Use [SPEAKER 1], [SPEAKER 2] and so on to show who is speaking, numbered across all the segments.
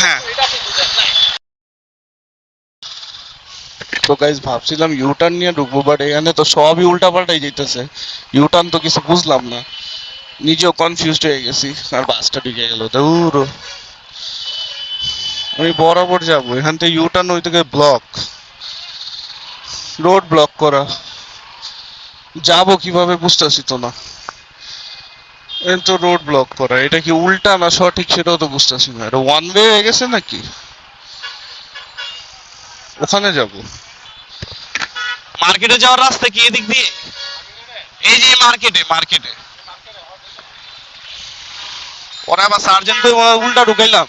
[SPEAKER 1] হ্যাঁ। তো গাইজ ভাবছিলাম ইউটার্ন নিয়ে ঢুকবো বাট এখানে তো সবই যেতেছে ইউটার্ন তো কিছু বুঝলাম না। নিজেও কনফিউজড হয়ে গেছি। আর বাসটা ঢুকে গেল। দূর আমি বরাবর যাব। এখান থেকে ইউটার্ন ওই থেকে ব্লক রোড ব্লক করা। যাব কীভাবে বুঝতেছি তো না। রোড ব্লক করা। এটা কি উল্টা না সঠিক সেটাও তো বুঝতেছি না। এটা ওয়ান ওয়ে হয়ে গেছে নাকি? ওখানে যাব। মার্কেটে যাওয়ার রাস্তা কি এদিক দিয়ে? এই যে মার্কেটে মার্কেটে। ওরা আবার সার্জেন্ট উল্টা ঢুকাইলাম.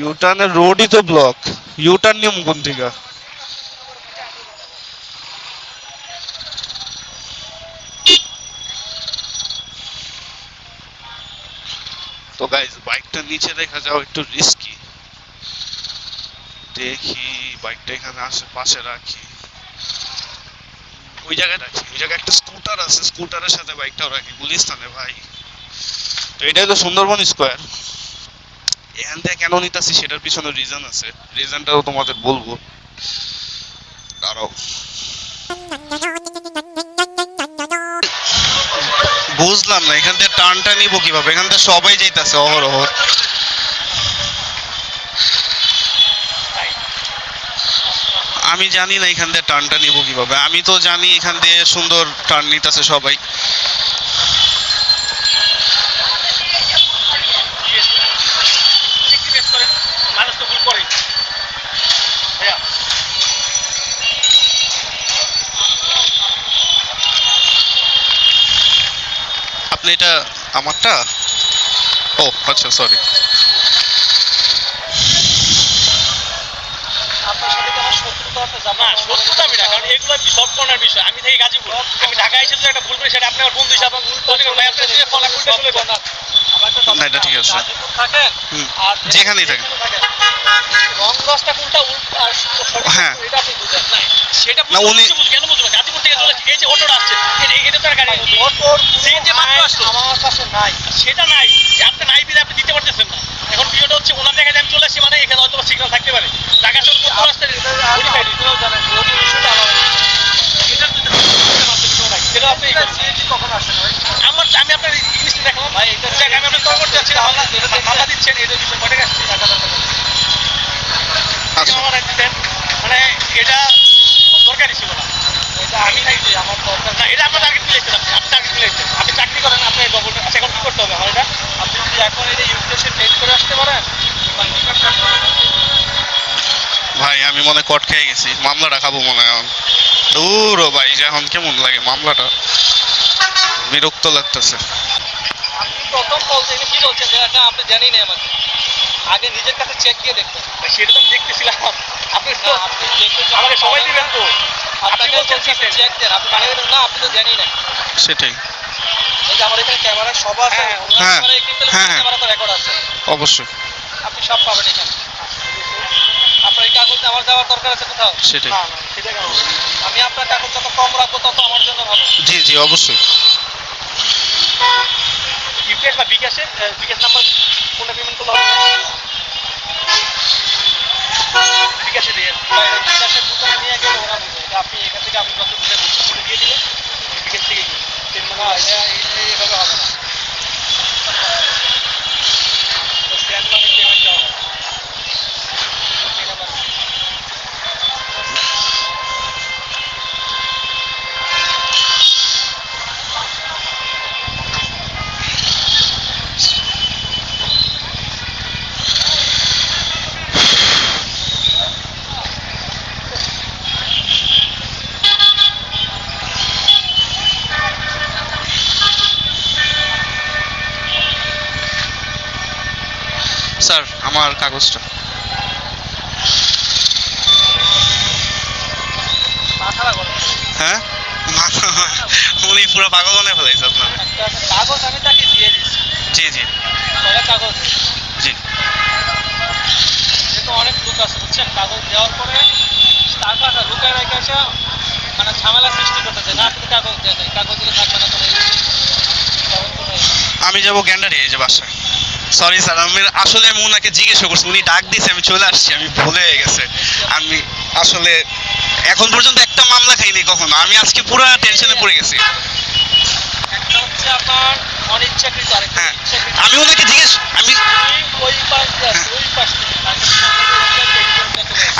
[SPEAKER 1] ইউটার্নের রোডই তো ব্লক ইউটার্ন নিয়ম কোন থেকে তো গাইজ বাইকটা নিচে দেখা যাও, একটু রিস্কি দেখি বাইকটা এখানে আশেপাশে রাখি। ওই জায়গায় রাখি, ওই জায়গায় একটা স্কুটার আছে স্কুটারের সাথে বাইকটাও রাখি, গুলিস্তানে ভাই। তো এটাই তো সুন্দরবন স্কোয়ার এখান থেকে কেন নিতেছি সেটার পিছনে রিজন আছে। রিজনটাও তোমাদের বলব। দাঁড়াও। বুঝলাম না, এখান থেকে টার্নটা নিব কীভাবে? এখান থেকে সবাই যাইতাছে অহরহ। আমি জানি না এখান দিয়ে টানটা নিবো কীভাবে। আমি তো জানি এখান দিয়ে সুন্দর টান নিতেছে সবাই। আপনি এটা আমারটা? ও আচ্ছা সরি
[SPEAKER 2] আমি না কারণ এগুলো সব কর্নার বিষয়। আমি থাকি গাজীপুর। আমি ঢাকায় এসে যদি একটা ভুল করি সেটা বন্ধু হিসাবে
[SPEAKER 1] না, এটা ঠিক আছে। যেখানেই হ্যাঁ।
[SPEAKER 2] না
[SPEAKER 1] উনি-
[SPEAKER 2] এই যে অটোটা আসছে এটা তো গাড়ি অটোর সিএনজি মাত্র আসলো। আমার কাছে নাই। সেটা নাই আপনি নাই বিলে আপনি দিতে পারতেছেন না। এখন বিষয়টা হচ্ছে ওনার জায়গায় আমি চলে আসছি মানে এখানে হয়তো সিগন্যাল থাকতে পারে। ঢাকা শহর কত রাস্তা ভেরিফাইড এটাও জানেন ওই বিষয়টা আলাদা এটা তো সেটা আপনি সিএনজি কখন আমার আমি আপনার ইংলিশ দেখলাম। ভাই আমি আপনার তর্ক করতে মামলা মামলা দিচ্ছেন এটা বিষয় কটে গেছে দরকার
[SPEAKER 1] আচ্ছা।
[SPEAKER 2] দিতেন মানে এটা দরকারই ছিল না।
[SPEAKER 1] ভাই, আমি মনে কট খেয়ে গেছি। মামলাটা খাব মনে হয় দূর ভাই, যে এখন কেমন লাগে মামলাটা। বিরক্ত লাগতেছে।
[SPEAKER 2] আপনি প্রথম বলছেন কি বলছেন যে না আপনি জানি না আমাকে। আগে নিজের কাছে চেক দিয়ে দেখবেন। সেটা তো আমি দেখতেছিলাম। আপনি আপনি আমাকে সবাই দিবেন তো। আপনি বলছেন চেক দেন। আপনি মানে না আপনি তো জানি না।
[SPEAKER 1] সেটাই।
[SPEAKER 2] এই যে আমার এখানে ক্যামেরা সব আছে
[SPEAKER 1] হ্যাঁ,
[SPEAKER 2] ক্যামেরা কিন্তু
[SPEAKER 1] হ্যাঁ, হ্যাঁ।
[SPEAKER 2] ক্যামেরা তো রেকর্ড আছে।
[SPEAKER 1] অবশ্যই।
[SPEAKER 2] আপনি সব পাবেন এখানে। আপনার এই কাগজ আমার দেওয়ার দরকার আছে কোথাও?
[SPEAKER 1] সেটাই।
[SPEAKER 2] আমি আপনার কাগজ যত কম রাখব তত আমার জন্য ভালো।
[SPEAKER 1] জি জি অবশ্যই।
[SPEAKER 2] ইউপিএস বা বিকাশের বিকাশ নাম্বার কোনটা পেমেন্ট করলে হবে? বিকাশে দিয়ে, বিকাশের দোকানে নিয়ে গেলে ওরা বুঝবে আপনি এখান থেকে আপনি
[SPEAKER 1] স্যার আমার কাগজটা। হ্যাঁ? উনি পুরো পাগল বানায় ফেলাইছে আপনাকে
[SPEAKER 2] কাগজ আমি তাকে দিয়ে দিচ্ছি
[SPEAKER 1] জি জি।
[SPEAKER 2] কাগজ।
[SPEAKER 1] জি।
[SPEAKER 2] যেহেতু অনেক লোক আছে বুঝছেন? কাগজ দেওয়ার পরে টাকাটা লুকায় রেখে আসা মানে ঝামেলা সৃষ্টি করতেছে। না আপনি কাগজ দেন নাই। কাগজ দিলে থাকবে না।
[SPEAKER 1] আমি যাব গ্যান্ডারি এই যে বাসায়। সরি স্যার আমি আসলে আমি ওনাকে জিজ্ঞাসা করছি, উনি ডাক দিয়েছে আমি চলে আসছি, আমি ভুলে গেছে। আমি আসলে এখন পর্যন্ত একটা মামলা খাইনি কখনো, আমি আজকে পুরো টেনশনে পড়ে গেছি। হ্যাঁ আমি ওনাকে জিজ্ঞেস আমি হ্যাঁ।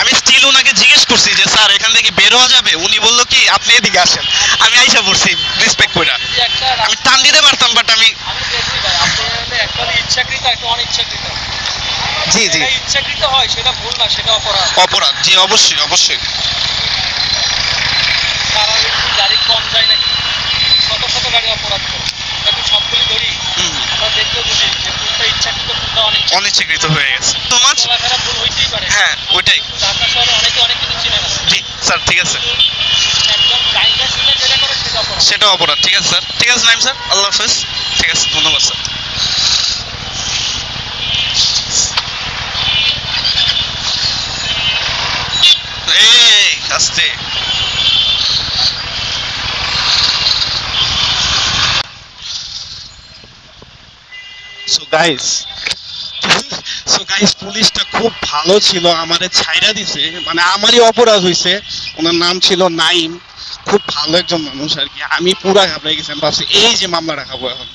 [SPEAKER 1] আমি স্টিল ওনাকে জিজ্ঞেস করছি যে, স্যার, এখান থেকে বের হওয়া যাবে? উনি বলল কি, আপনি এদিকে আসেন। আমি আইসা পড়ছি রেসপেক্ট করে আমি টান দিতে পারতাম বাট আমি
[SPEAKER 2] আমি দেখছি ভাই আপনি হলে একটা হলো ইচ্ছাকৃত একটা অনিচ্ছাকৃত
[SPEAKER 1] জি জি।
[SPEAKER 2] ইচ্ছাকৃত হয় সেটা ভুল না সেটা অপরাধ।
[SPEAKER 1] অপরাধ জি অবশ্যই অবশ্যই।
[SPEAKER 2] সারা গাড়ি কম যায় নাকি? শত শত গাড়ি অপরাধ করে। এখন সবগুলি ধরি? আমরা দেখলে বুঝি যে কোনটা ইচ্ছাকৃত কোনটা অনিচ্ছাকৃত।
[SPEAKER 1] অনিচ্ছাকৃত হয়ে গেছে। তো মাছ
[SPEAKER 2] চলাফেরা ভুল হইতেই পারে।
[SPEAKER 1] হ্যাঁ ওইটাই।
[SPEAKER 2] ঢাকা শহরে অনেকে অনেক কিছু চিনে না।
[SPEAKER 1] জি স্যার ঠিক আছে।
[SPEAKER 2] একদম শুনে যেটা করে সেটা অপরাধ।
[SPEAKER 1] সেটা অপরাধ। ঠিক আছে স্যার। ঠিক আছে নাইম স্যার। আল্লাহ হাফেজ। ঠিক আছে ধন্যবাদ স্যার এই আস্তে পুলিশটা খুব ভালো ছিল, আমারে ছাইরা দিছে মানে আমারই অপরাধ হইছে। ওনার নাম ছিল নাইম। খুব ভালো একজন মানুষ আর কি। আমি পুরা ঘাবড়ে গেছি, আমি ভাবছি, এই যে মামলা রাখাবো এখন।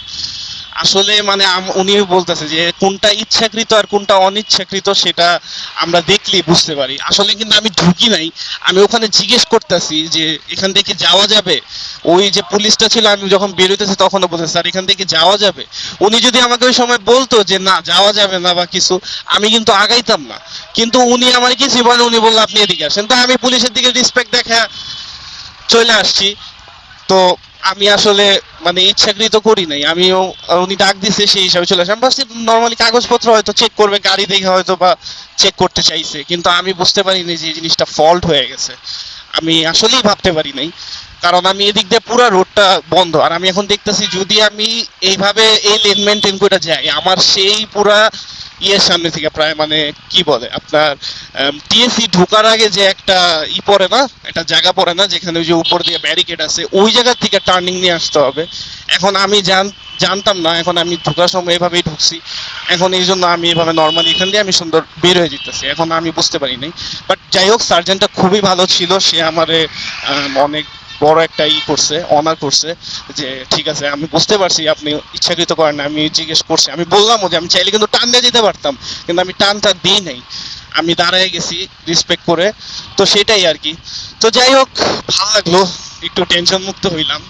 [SPEAKER 1] আসলে মানে উনি বলতেছে যে কোনটা ইচ্ছাকৃত আর কোনটা অনিচ্ছাকৃত সেটা আমরা দেখলেই বুঝতে পারি। আসলে কিন্তু আমি ঢুকি নাই। আমি ওখানে জিজ্ঞেস করতেছি যে এখান থেকে যাওয়া যাবে? ওই যে পুলিশটা ছিল, আমি যখন বেরোতেছি তখনও বলতেছে, স্যার, এখান থেকে যাওয়া যাবে? উনি যদি আমাকে ওই সময় বলতো যে, না, যাওয়া যাবে না বা কিছু, আমি কিন্তু আগাইতাম না। কিন্তু উনি আমার কিছু বলে উনি বলল, আপনি এদিকে আসেন। তো আমি পুলিশের দিকে রেসপেক্ট দেখা চলে আসছি। তো আমি আসলে মানে ইচ্ছাকৃত করি নাই। আমিও উনি ডাক দিছে সেই হিসাবে চলে আসি। আমি নর্মালি কাগজপত্র হয়তো চেক করবে, গাড়ি দেখে হয়তো বা চেক করতে চাইছে। কিন্তু আমি বুঝতে পারিনি যে জিনিসটা ফল্ট হয়ে গেছে। আমি আসলেই ভাবতে পারি নাই। কারণ আমি এদিক দিয়ে পুরো রোডটা বন্ধ। আর আমি এখন দেখতেছি যদি আমি এইভাবে এই লেন মেনটেন করে যাই, আমার সেই পুরা ইয়ের সামনে থেকে প্রায় মানে কি বলে আপনার টিএসসি ঢোকার আগে যে একটা ই পড়ে না একটা জায়গা পড়ে না যেখানে ওই যে উপর দিয়ে ব্যারিকেড আছে ওই জায়গা থেকে টার্নিং নিয়ে আসতে হবে। এখন আমি জান জানতাম না এখন আমি ঢোকার সময় এভাবেই ঢুকছি। এখন এই জন্য আমি এভাবে নর্মালি এখান দিয়ে আমি সুন্দর বের হয়ে যেতেছি এখন আমি বুঝতে পারি নাই বাট যাই হোক সার্জেন্টটা খুবই ভালো ছিল সে আমারে আম, অনেক বড় একটা ই করছে অনার করছে যে, ঠিক আছে, আমি বুঝতে পারছি, আপনি ইচ্ছাকৃত করেন না, আমি জিজ্ঞেস করছি। আমি বললাম যে, আমি চাইলে কিন্তু টান দিয়ে যেতে পারতাম, কিন্তু আমি টানটা দিই নাই। আমি দাঁড়ায় গেছি রেসপেক্ট করে। তো সেটাই আর কি। তো যাই হোক, ভালো লাগল, একটু টেনশন মুক্ত হইলাম।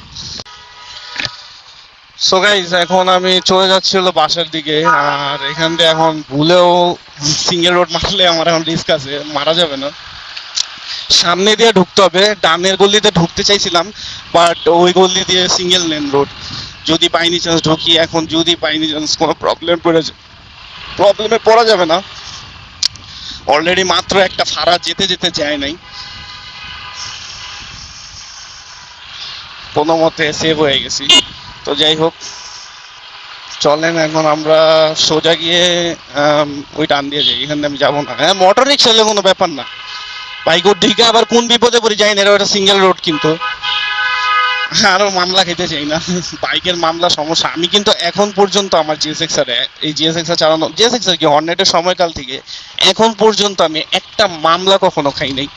[SPEAKER 1] সো গাইজ এখন আমি চলে যাচ্ছি বাসার দিকে, আর এখান দিয়ে এখন ভুলেও সিঙ্গেল রোড মারলে আমার এখন রিস্ক আছে, মারা যাবে না। সামনে দিয়ে ঢুকতে হবে, ডানের গলিতে ঢুকতে চাইছিলাম বাট ওই গলি দিয়ে সিঙ্গেল লেন রোড যদি বাইনি চান্স ঢুকি, এখন যদি বাইনি চান্স কোনো প্রবলেম পড়ে প্রবলেমে পড়া যাবে না। অলরেডি মাত্র একটা ফাড়া যেতে যেতে যায় নাই। কোনো মতে সেভ হয়ে গেছি। তো যাই হোক, চলেন এখন আমরা সোজা গিয়ে ওই টান দিয়ে যাই, এখানে আমি যাব না। হ্যাঁ মোটর রিক্সা কোনো ব্যাপার না। বাইক দিকে আবার কোন বিপদে পড়ে? যাই না এটা সিঙ্গেল রোড কিন্তু। আরও মামলা খেতে চাই না। বাইকের মামলা সমস্যা। আমি কিন্তু এখন পর্যন্ত আমার জিএসএক্স আর, এই জিএসএক্স আর চালানো জিএসএক্স আর কি হর্নেটের সময়কাল থেকে এখন পর্যন্ত আমি একটা মামলা কখনো খাই নাই।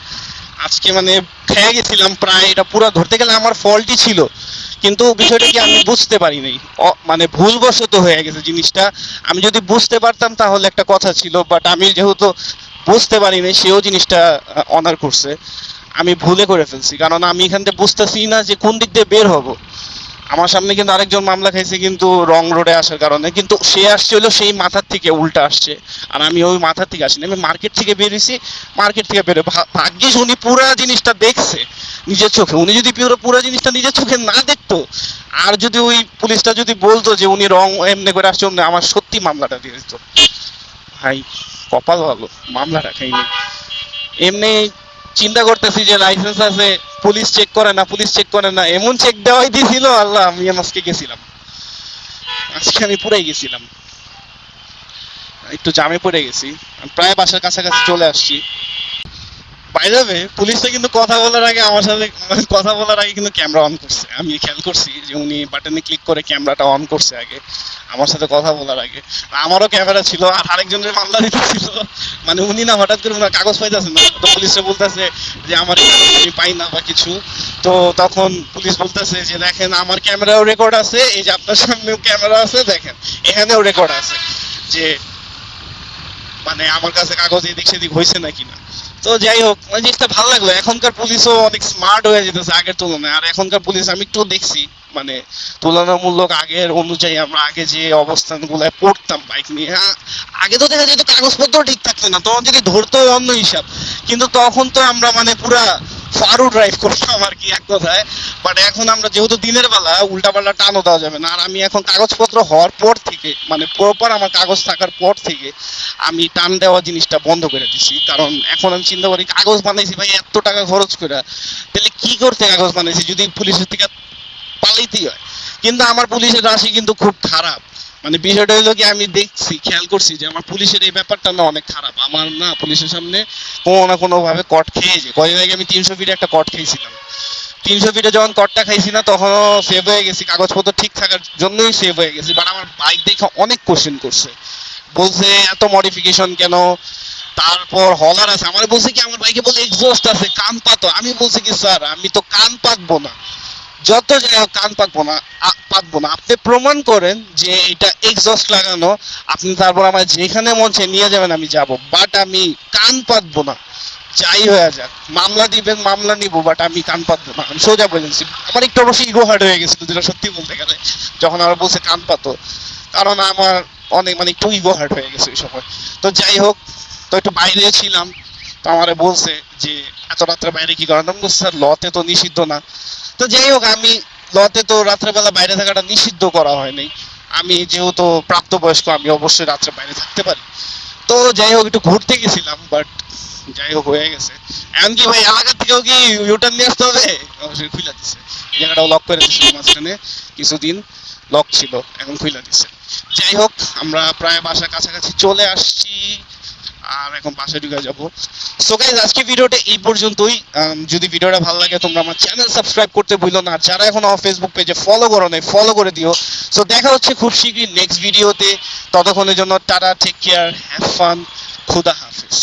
[SPEAKER 1] আজকে মানে খেয়ে গেছিলাম প্রায়, এটা পুরো ধরতে গেলে আমার ফল্টই ছিল। কিন্তু বিষয়টা কি আমি বুঝতে পারি নাই। মানে ভুলবশত হয়ে গেছে জিনিসটা। আমি যদি বুঝতে পারতাম তাহলে একটা কথা ছিল বাট আমি যেহেতু বুঝতে পারিনি, সেও জিনিসটা অনার করছে। আমি ভুলে করে ফেলছি, কারণ আমি এখান থেকে বুঝতেছি না যে কোন দিক দিয়ে বের হব। আমার সামনে কিন্তু আরেকজন মামলা খাইছে কিন্তু রং রোডে আসার কারণে, কিন্তু সে আসছে হলো সেই মাথার থেকে উল্টা আসছে, আর আমি ওই মাথার থেকে আসিনি। আমি মার্কেট থেকে বেরিয়েছি মার্কেট থেকে বেরো ভাগ্যিস উনি পুরো জিনিসটা দেখছে নিজের চোখে। উনি যদি পুরো পুরো জিনিসটা নিজের চোখে না দেখতো, আর যদি ওই পুলিশটা যদি বলতো যে উনি রং এমনি করে আসছে আমার সত্যি মামলাটা দিয়ে দিত। ভাই কপাল ভালো, মামলা রাখাইনি। এমনি চিন্তা করতেছি যে লাইসেন্স আছে পুলিশ চেক করে না পুলিশ চেক করে না, এমন চেক দেওয়াই দিয়েছিল আল্লাহ, আমি আজকে গেছিলাম। আজকে আমি পুরাই গেছিলাম। একটু জামে পড়ে গেছি প্রায় বাসার কাছাকাছি চলে আসছি। বাইরে পুলিশটা কিন্তু কথা বলার আগে আমার সাথে কথা বলার আগে কিন্তু ক্যামেরা অন করছে। আমি খেয়াল করছি যে উনি বাটনে ক্লিক করে ক্যামেরাটা অন করছে আগে, আমার সাথে কথা বলার আগে। আমারও ক্যামেরা ছিল আর আরেকজনের মামলা দিতেছিল মানে উনি না হঠাৎ করে ওনার কাগজ পাইতেছে না। তো পুলিশে বলতেছে যে আমার আমি পাই না বা কিছু। তো তখন পুলিশ বলতেছে যে দেখেন, আমার ক্যামেরাও রেকর্ড আছে, এই যে আপনার সামনেও ক্যামেরা আছে, দেখেন, এখানেও রেকর্ড আছে। যে মানে আমার কাছে কাগজ এদিক সেদিক হয়েছে নাকি না? তো যাই হোক মানে জিনিসটা ভালো লাগল। এখনকার পুলিশও অনেক স্মার্ট হয়ে যেতেছে আগের তুলনায়। আর এখনকার পুলিশ, আমি একটু দেখছি মানে তুলনামূলক আগের অনুযায়ী আমরা আগে যে অবস্থানগুলো পড়তাম বাইক নিয়ে আগে তো দেখা যেত কাগজপত্র ঠিক থাকতো না, তখন যদি ধরতো অন্য হিসাব। কিন্তু তখন তো আমরা মানে পুরা ফারু ড্রাইভ করতাম আর কি এক কথায়। বাট এখন আমরা যেহেতু দিনের বেলা, উল্টাপাল্টা দেওয়া যাবে না। আর আমি এখন কাগজপত্র হওয়ার পর থেকে মানে প্রপার আমার কাগজ থাকার পর থেকে, আমি টান দেওয়া জিনিসটা বন্ধ করে দিছি। কারণ এখন আমি চিন্তা করি, কাগজ বানাইছি ভাই, এত টাকা খরচ করে। তাহলে কি করতে কাগজ বানাইছি? যদি পুলিশের থেকে পালাইতেই হয়। কিন্তু আমার পুলিশের রাশি কিন্তু খুব খারাপ। মানে বিষয়টা হলো কি, আমি দেখছি, খেয়াল করছি যে আমার পুলিশের এই ব্যাপারটা না অনেক খারাপ। আমার না পুলিশের সামনে কোনো না কোনো ভাবে কট খেয়েছে কদিন আগে আমি তিনশো ফিটে একটা কট খেয়েছিলাম। তিনশো ফিটে যখন কটটা খাইছি না, তখনও সেভ হয়ে গেছি। কাগজপত্র ঠিক থাকার জন্যই সেভ হয়ে গেছি। বাট আমার বাইক দেখে অনেক কোশ্চেন করছে। বলছে, এত মডিফিকেশন কেন? তারপর হলার আছে। আমার বলছে কি, আমার বাইকে বলে এক্সস্ট আছে, কান পাতো। আমি বলছি কি, স্যার, আমি তো কান পাতবো না। যত কান পাতবো না পাতবো না। আপনি প্রমাণ করেন যে এটা এক্সস্ট লাগানো, আপনি তারপর আমার যেখানে মন নিয়ে যাবেন, আমি যাব। বাট আমি কান পাতবো না। যাই হয়ে যাক। মামলা দিবেন, মামলা নিব বাট আমি কান পাতবো না। আমি সোজা বলেছি আমার একটু অবশ্যই ইগো হার্ট হয়ে গেছিল, যেটা সত্যি বলতে গেলে। যখন আমার বলছে কান পাতো, কারণ আমার অনেক মানে একটু ইগো হার্ট হয়ে গেছে ওই সময়। তো যাই হোক, তো একটু বাইরে ছিলাম। তো আমারে বলছে যে, এত রাত্রে বাইরে কি করেন স্যার, লতে তো নিষিদ্ধ না। তো যাই হোক, আমি লতে তো রাত্রেবেলা বাইরে থাকাটা নিষিদ্ধ করা হয়নি। আমি যেহেতু প্রাপ্তবয়স্ক, আমি অবশ্যই রাত্রে বাইরে থাকতে পারি। তো যাই হোক, একটু ঘুরতে গেছিলাম বাট যাই হোক, হয়ে গেছে। এমনকি ভাই এলাকা থেকেও কি ইউটার্ন নিয়ে আসতে হবে? অবশ্যই খুলে এই জায়গাটাও লক করে দিছিল মাঝখানে, কিছুদিন লক ছিল, এখন খুলে দিছে। যাই হোক, আমরা প্রায় বাসার কাছাকাছি চলে আসছি। আর এখন বাসা ঢুকে যাব। সো গাইজ আজকে ভিডিওটা এই পর্যন্তই। যদি ভিডিওটা ভালো লাগে, তোমরা আমার চ্যানেল সাবস্ক্রাইব করতে ভুলো না। আর যারা এখন আমার ফেসবুক পেজে ফলো করো নাই ফলো করে দিও। সো দেখা হচ্ছে খুব শীঘ্রই নেক্সট ভিডিওতে ততক্ষণের জন্য tata take care have fun খুদা হাফিজ।